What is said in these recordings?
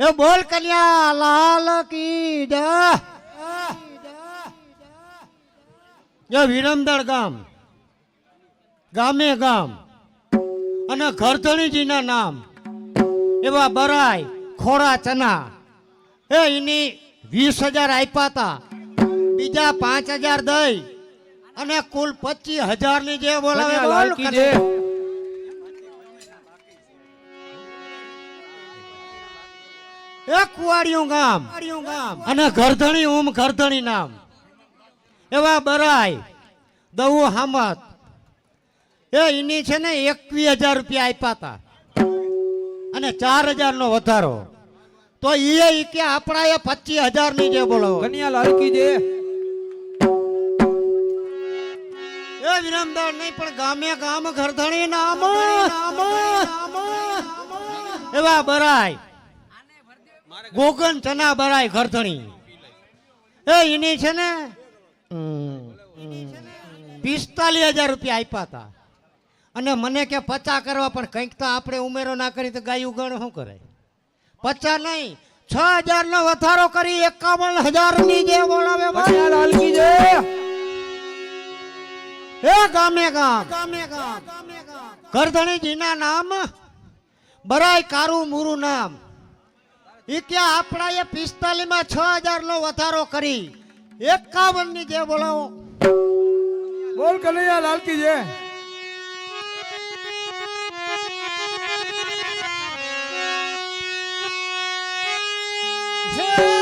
એ બોલ કન્યા લાલ કી જય. વિરમદળ ગામ ગામે ગામ અને ઘરધણીજીના નામ એવા બરાય ખોરા ચના. એ એની વીસ હજાર આપ્યા હતા બીજા પાંચ હજાર દઈ અને કુલ પચીસ હજારની જે બોલાવે એ કુવાડિયું ગામ. અને ઘરધણી ઉમ ઘરધણી નામ. એવા બરાય દઉ હામત એ એની છે ને એકવીસ હજાર રૂપિયા આપ્યા હતા અને ચાર હજાર નો વધારો. તો એ કે આપણા એ પચીસ હજારની જે બોલો. કન્યા હલકી દે એ વિરામદાર નહીં પણ ગામે ગામ ઘરધણી નામ. એવા બરાય ગોગન ચના બરાય ઘરધણી. એ એની છે ને? પિસ્તાલીસ હજાર રૂપિયા આપ્યા હતા. અને મને કે પચા કરવા પણ કંઈક તો આપણે ઉમેરો ના કરી તો ગાયું ગણ શું કરે? પચા નહીં છ હજાર નો વધારો કરી એકાવન હજારની જે બોલાવે. એ ગામે ગામ. ગામે ગામ કરધણીજીના નામ બરાય કારું મુરું નામ. ઈ કે આપણા એ પિસ્તાલીસમાં છ હજાર નો વધારો કરી એકાવનની જે બોલાવો બોલ કનૈયા લાલકી જય. હે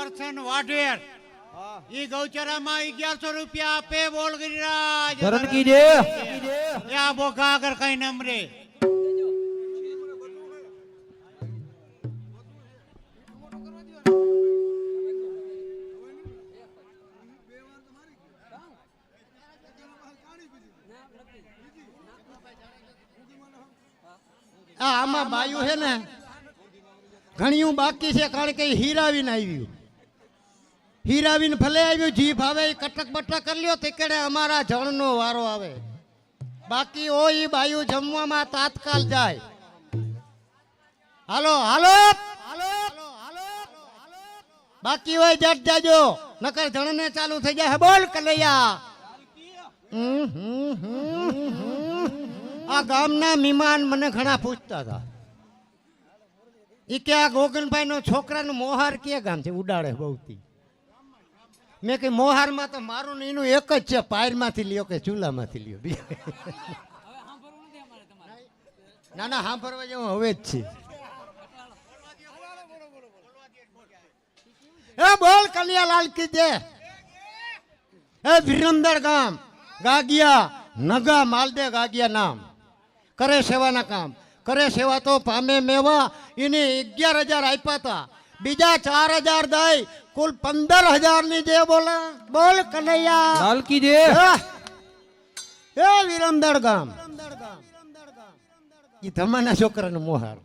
હિંમત કરશન વાઢેર ઈ ગૌચરામાં અગિયારસો રૂપિયા આપે બોલ ગિરિરાજ ધરણ ધરણ કીજે. એ આ બોકા આગળ કઈ નમરે. આ આમાં બાયું છે ને ઘણીયું બાકી છે કારણ કે ઈ હીરાવીને આવ્યું. હીરાવીને ભલે આવ્યું જીભ આવે એ કટક બટક કરી લ્યો તે કેડે અમારા જણનો વારો આવે. બાકી ઓ ઈ બાયું જમવામાં તાત્કાલ જાય. હાલો હાલો. બાકી હોય જટ જાજો, નકર જણને ચાલુ થઈ જાય. બોલ, કલૈયા. આ ગામના મિમાન મને ઘણા પૂછતા હતા. ઈ કે આ ગોગનભાઈ નો છોકરાનું મોહાર કે ગામ છે ઉડાડે બહુથી? મેં કહી મોહારમાં તો મારું ને એનું એક જ છે, પાયરમાંથી લ્યો કે ચૂલામાંથી લ્યો. બી. ના ના, સાંભળવા જેવું હવે જ છે. એ બોલ, કલિયાલાલ કીધે. એ વિરંદર ગામ, ગાગિયા, નગા માલદે ગાગિયા નામ. કરે સેવાના કામ. કરે સેવા તો પામે મેવા, એને અગિયાર હજાર આપ્યા હતા. બીજા ચાર હજાર દઈ કુલ પંદર હજારની જે બોલા બોલ કનૈયા. લાલ કીજે એ વિરંદર ગામ. એ તમારા છોકરાનો મોહાર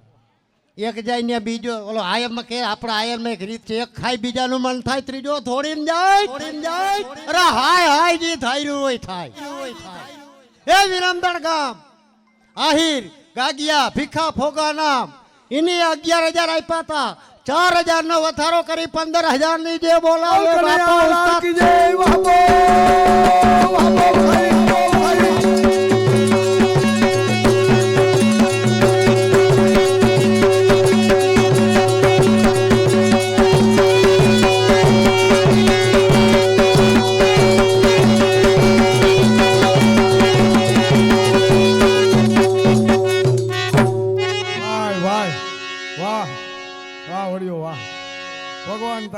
એક જાય ને બીજો ઓલો આયરમાં કે આપણા આયરમાં એક રીત છે એક ખાય બીજાનું મન થાય ત્રીજો થોડીને જાય થોડીને જાય. અરે હાય હાય જે થાય હોય થાય. એ વિરમદણ ગામ. આહિર ગાગિયા ભીખા ફોગા નામ. એની અગિયાર હજાર આપ્યા હતા. ચાર હજાર નો વધારો કરી પંદર હજારની જે બોલાવે બાપા ઉસ્તાદ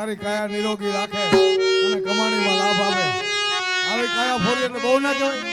તારી કાયા નિરોગી રાખે અને કમાણીમાં લાભ આપે. આવી કાયા ફોરી એટલે બહુ ના કહેવાય.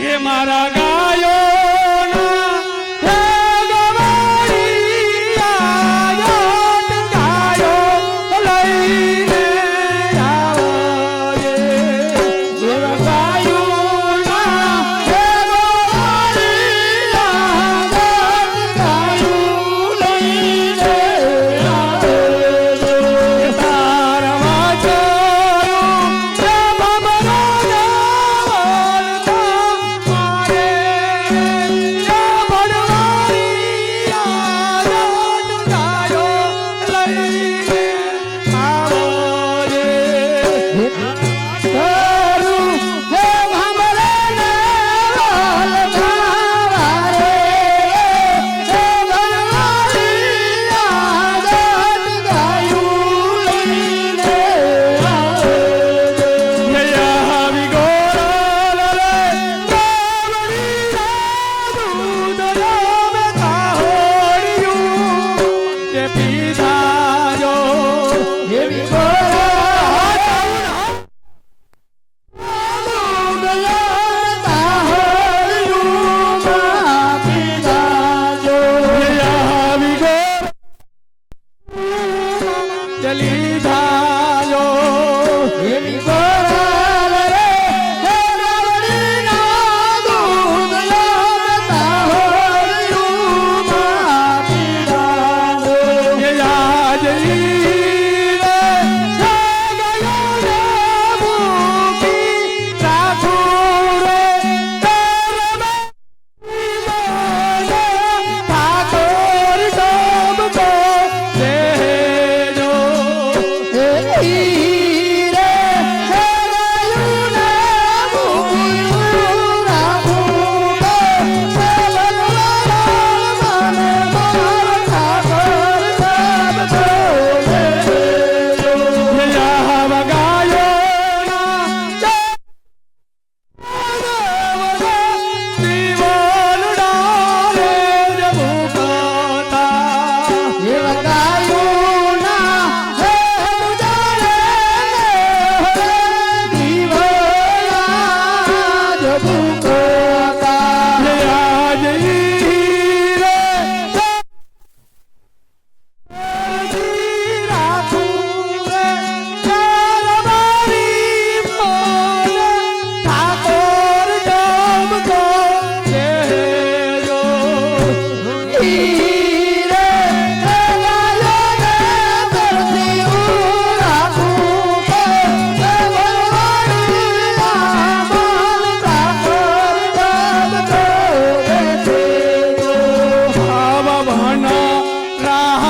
હે મારા ગાયોના Abraham.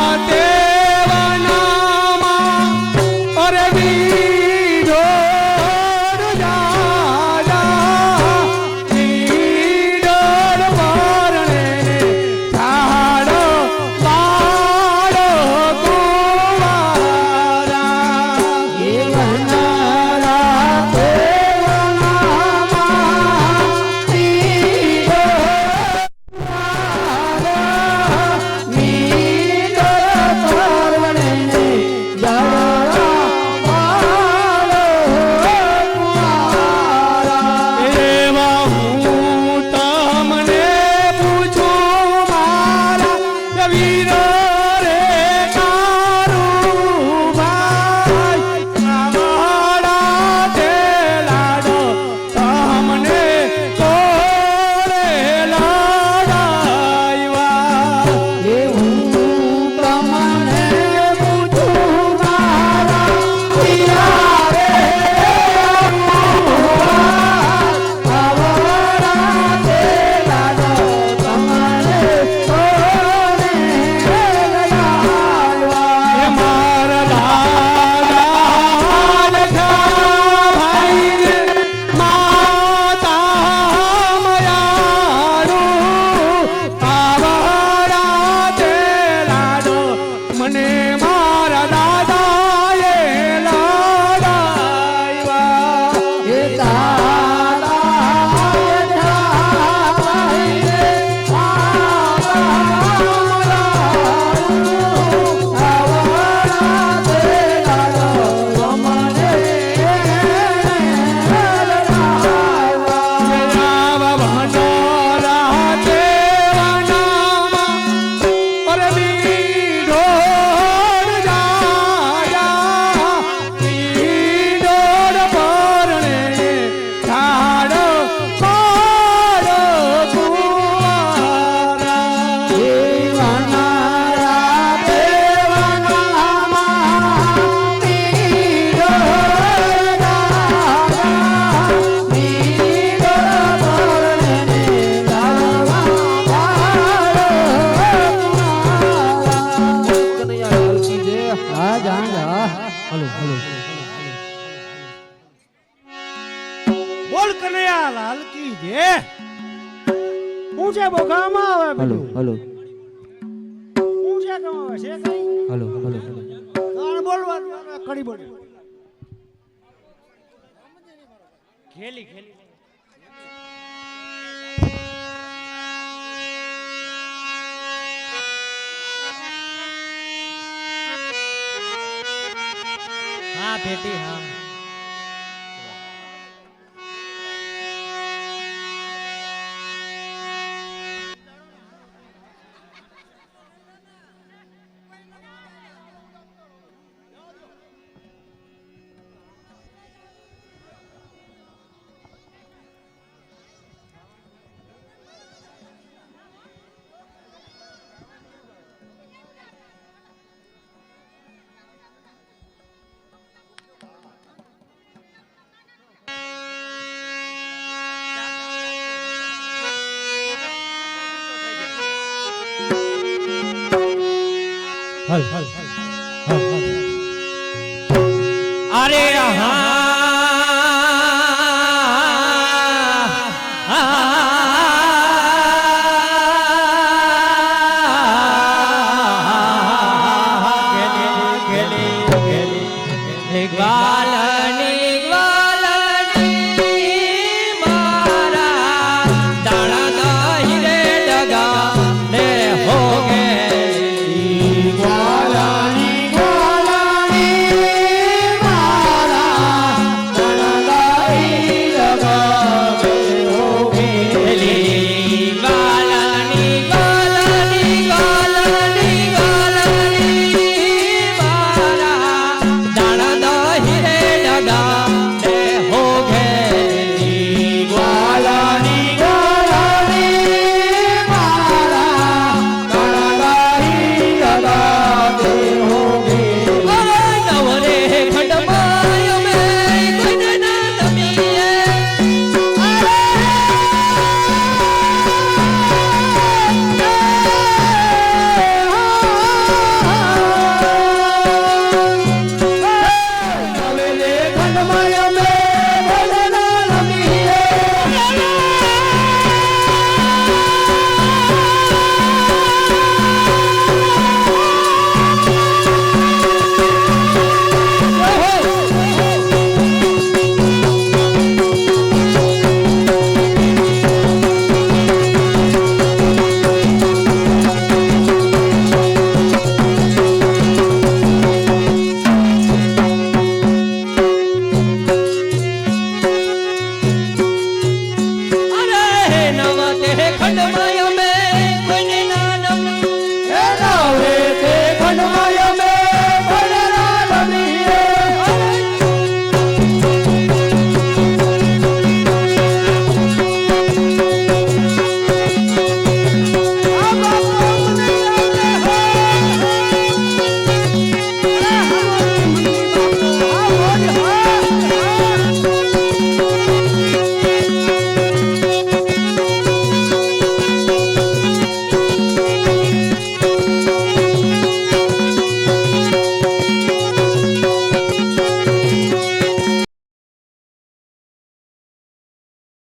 હાલો હાલો. બોલ કનૈયા લાલ કી હું છે બોગામાં આવે હાલો હાલો. હું છે કમાવે છે કઈ હાલો હાલો. હાલો બોલવાનું કડી બોલ ખેલી ખેલી બેટી હા હલ